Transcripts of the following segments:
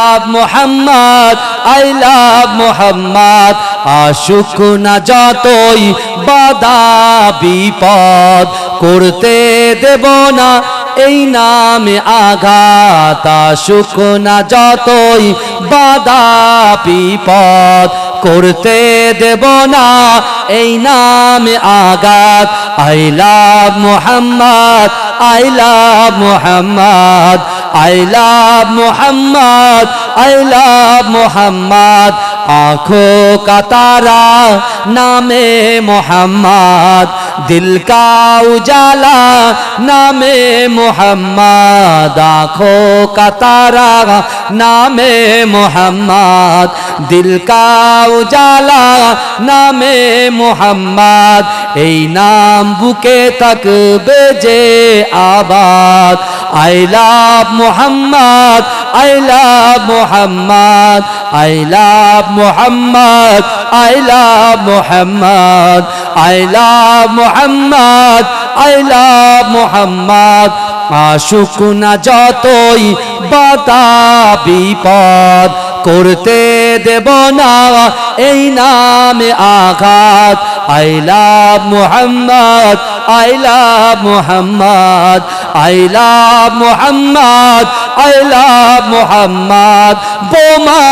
Love Muhammad, I love Muhammad. আশুক না যতই বাধা, বিপদ, করতে দেব না এই নামে আঘাত। আশুক না যতই বাধা, বিপদ, করতে দেব না এই নামে আঘাত। I love Muhammad, I love Muhammad. I love Muhammad I love Muhammad आँखों का तारा नामे मोहम्मद दिल का उजाला नामे मोहम्मद आँखों का तारा नामे मोहम्मद दिल का उजाला नामे मोहम्मद ए नाम बुके तक बेजे आबाद। I love Muhammad, I love Muhammad, I love Muhammad, I love Muhammad, I love Muhammad, I love Muhammad. আশুক না যতই বাতা বিপদ করতে দেব না। এই নামে আঘাত। I love Muhammad, I love Muhammad, I love Muhammad, I love Muhammad. বোমা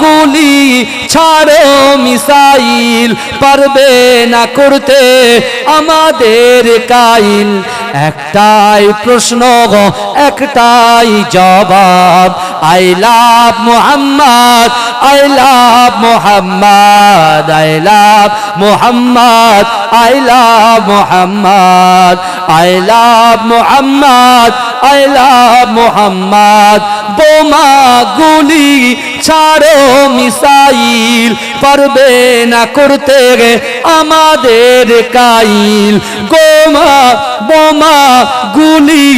গুলি ছাড়ো, মিসাইল পারবে না করতে। আমাদের কাইল একটাই প্রশ্ন একটাই জবাব। I love Muhammad, I love Muhammad, I love Muhammad, I love Muhammad, I love Muhammad, I love Muhammad. বোমা গুলি ছাড়ো মিসাইল, পারবে না করতে আমাদের কাইল। গোমা, বোমা, গুলি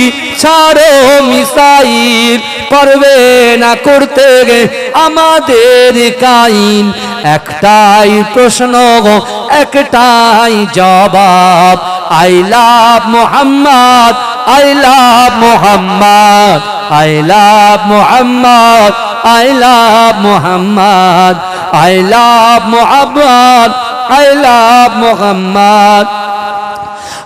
ছাড়ো মিসাইল, পারবে না করতে গে আমাদের কাইল। একটাই প্রশ্ন গো, একটাই জবাব, I love Muhammad, I love Muhammad, I love Muhammad. I love Muhammad, I love Muhammad, I love Muhammad.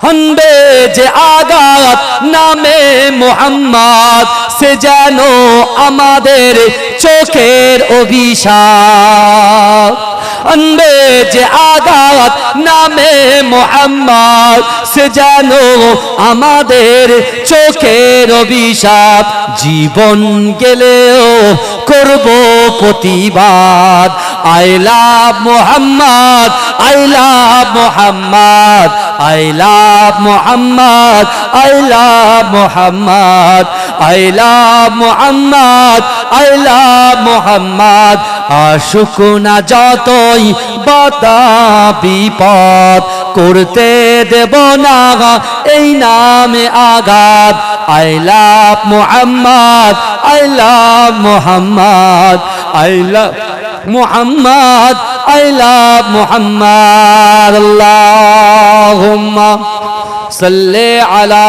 হন্বে যে আগাত নামে মোহাম্মদ, সে যেন আমাদের চোখের অভিশাপ। আনবে যে আগাত নামে মোহাম্মদ, সে যেন আমাদের চোখের অভিশাপ। জীবন গেলেও করব প্রতিবাদ। I love Muhammad, I love Muhammad, I love Muhammad, I love Muhammad, I love Muhammad, I love Muhammad. আশুক না যতই বাতা বিপদ করতে দেব না এই নামে আঘাত। I love Muhammad, I love Muhammad, I love Muhammad, I love Muhammad. সাল্লি আলা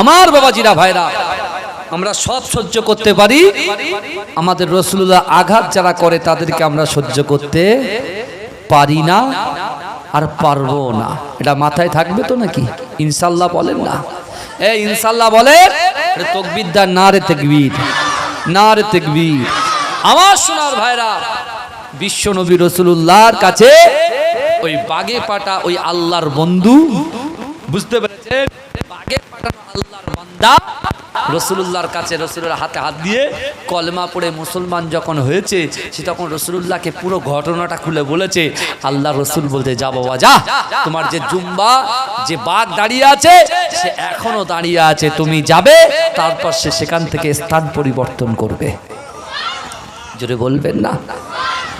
আমার বাবাজিরা ভাইরা আমরা সব সহ্য করতে পারি। আমাদের রসুল্লাহ আঘাত যারা করে তাদেরকে আমরা সহ্য করতে পারি না আর পারব না। এটা মাথায় থাকবে তো নাকি? ইনশাল্লাহ বলেন না। এ ইনশাল্লাহ বলে তকবিদ্যার না রে তেকবির না রে তেকবির। আমার সোনার ভাইরা, বিশ্ব নবী রসুল্লাহর কাছে ওই বাগে পাটা ওই আল্লাহর বন্ধু, বুঝতে পেরেছেন? বাগে পাটা আল্লাহর বান্দা রসুল্লাহর কাছে রসুলের হাতে হাত দিয়ে কলমা পড়ে মুসলমান যখন হয়েছে, সে তখন রসুল্লাহকে পুরো ঘটনাটা খুলে বলেছে, আল্লাহ রসুল বলতে, যা বাবা, যা, তোমার যে জুম্বা, যে বাঘ দাঁড়িয়ে আছে, সে এখনও দাঁড়িয়ে আছে, তুমি যাবে, তারপর সে সেখান থেকে স্থান পরিবর্তন করবে। জোরে বলবেন না?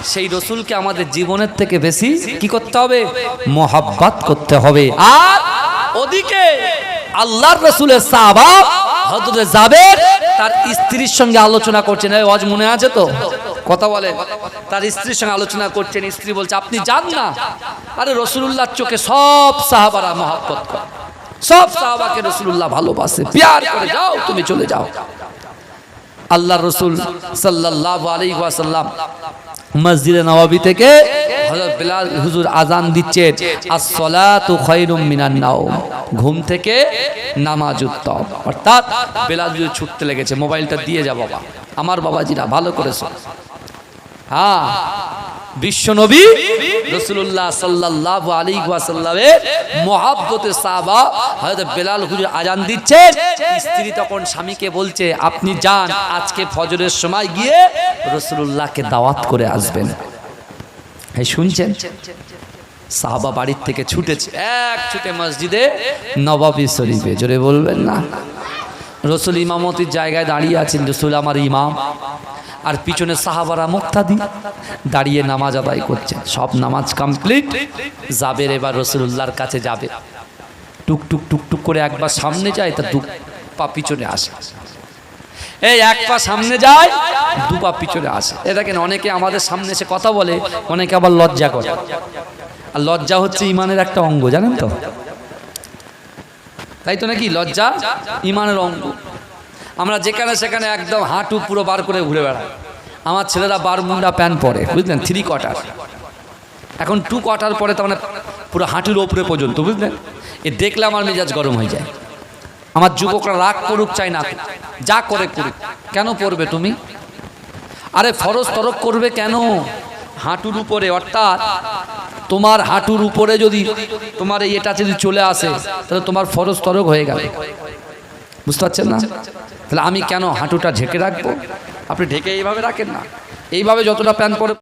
সেই রসুলকে আমাদের জীবনের থেকে বেশি কি করতে হবে? মোহাব্বাত করতে হবে। আর ওদিকে আল্লাহর রসুলের সাহাবা হজরত জাবের তার স্ত্রীর সঙ্গে আলোচনা করছেন। এই ওয়াজ মনে আছে তো? কথা বলে। তার স্ত্রীর সঙ্গে আলোচনা করছেন। স্ত্রী বলছে, আপনি যান না। আরে রসুল্লাহর চোখে সব সাহাবারা মহাব্বত করে। সব সাহাবাকে রসুল্লাহ ভালোবাসে। প্যার করে যাও, তুমি চলে যাও। আল্লাহ রসুল সাল্লাহ আলী ওয়াসাল্লাম মসজিদে নবাবি থেকে বিলাল হুজুর আজান দিচ্ছেন আসসালাতু খায়রুম মিনান নাওম। ঘুম থেকে নামাজ উত্তম। অর্থাৎ বেলাল হুজুর ছুটতে লেগেছে, মোবাইলটা দিয়ে যা বাবা। আমার বাবাজিরা ভালো করেছ। হ্যাঁ সাহাবা হয়তো বেলাল হুজুর আজান দিচ্ছে। স্ত্রী তখন স্বামীকে বলছে, আপনি যান, আজকে ফজরের সময় গিয়ে রসুল্লাহকে দাওয়াত করে আসবেন। এই শুনছেন? সাহাবা বাড়ির থেকে ছুটেছে। এক ছুটে মসজিদে নবাবি শরীফে। জোরে বলবেন না? রসুল ইমামতির জায়গায় দাঁড়িয়ে আছেন রসুল আমার ইমাম। আর পিছনে সাহাবারা মুক্তাদি। দাঁড়িয়ে নামাজ আদায় করছেন। সব নামাজ কমপ্লিট। যাবের এবার রসুল্লাহর কাছে যাবে। টুক টুক টুক টুক করে একবার সামনে যায়, তা দু পা পিছনে আসে। এই, এক পা সামনে যায়। দু পিছনে আসে। এ দেখেন, অনেকে আমাদের সামনে এসে কথা বলে, অনেকে আবার লজ্জা করে। আর লজ্জা হচ্ছে ইমানের একটা অঙ্গ, জানেন তো? তাই তো নাকি? লজ্জা ইমানের অঙ্গ। আমরা যেখানে সেখানে একদম হাঁটু পুরো বার করে ঘুরে বেড়াই। আমার ছেলেরা বার বারমুন্ডা প্যান্ট পরে, বুঝলেন? থ্রি কোয়ার্টার এখন টু কোয়ার্টার পরে তার মানে পুরো হাঁটুর ওপরে পর্যন্ত, বুঝলেন? এ দেখলে আমার মেজাজ গরম হয়ে যায়। আমার যুবকরা রাগ করুক, চাই না যা করে করুক। কেন পড়বে তুমি? আরে ফরজ তরক করবে কেন? হাঁটুর উপরে, অর্থাৎ তোমার হাঁটুর উপরে যদি তোমার এই এটা যদি চলে আসে, তাহলে তোমার ফরজ তরক হয়ে গেল। বুঝতে পারছেন না? তাহলে আমি কেন হাঁটুটা ঢেকে রাখব? আপনি ঢেকে এইভাবে রাখেন না। এইভাবে যতটা প্যান পরে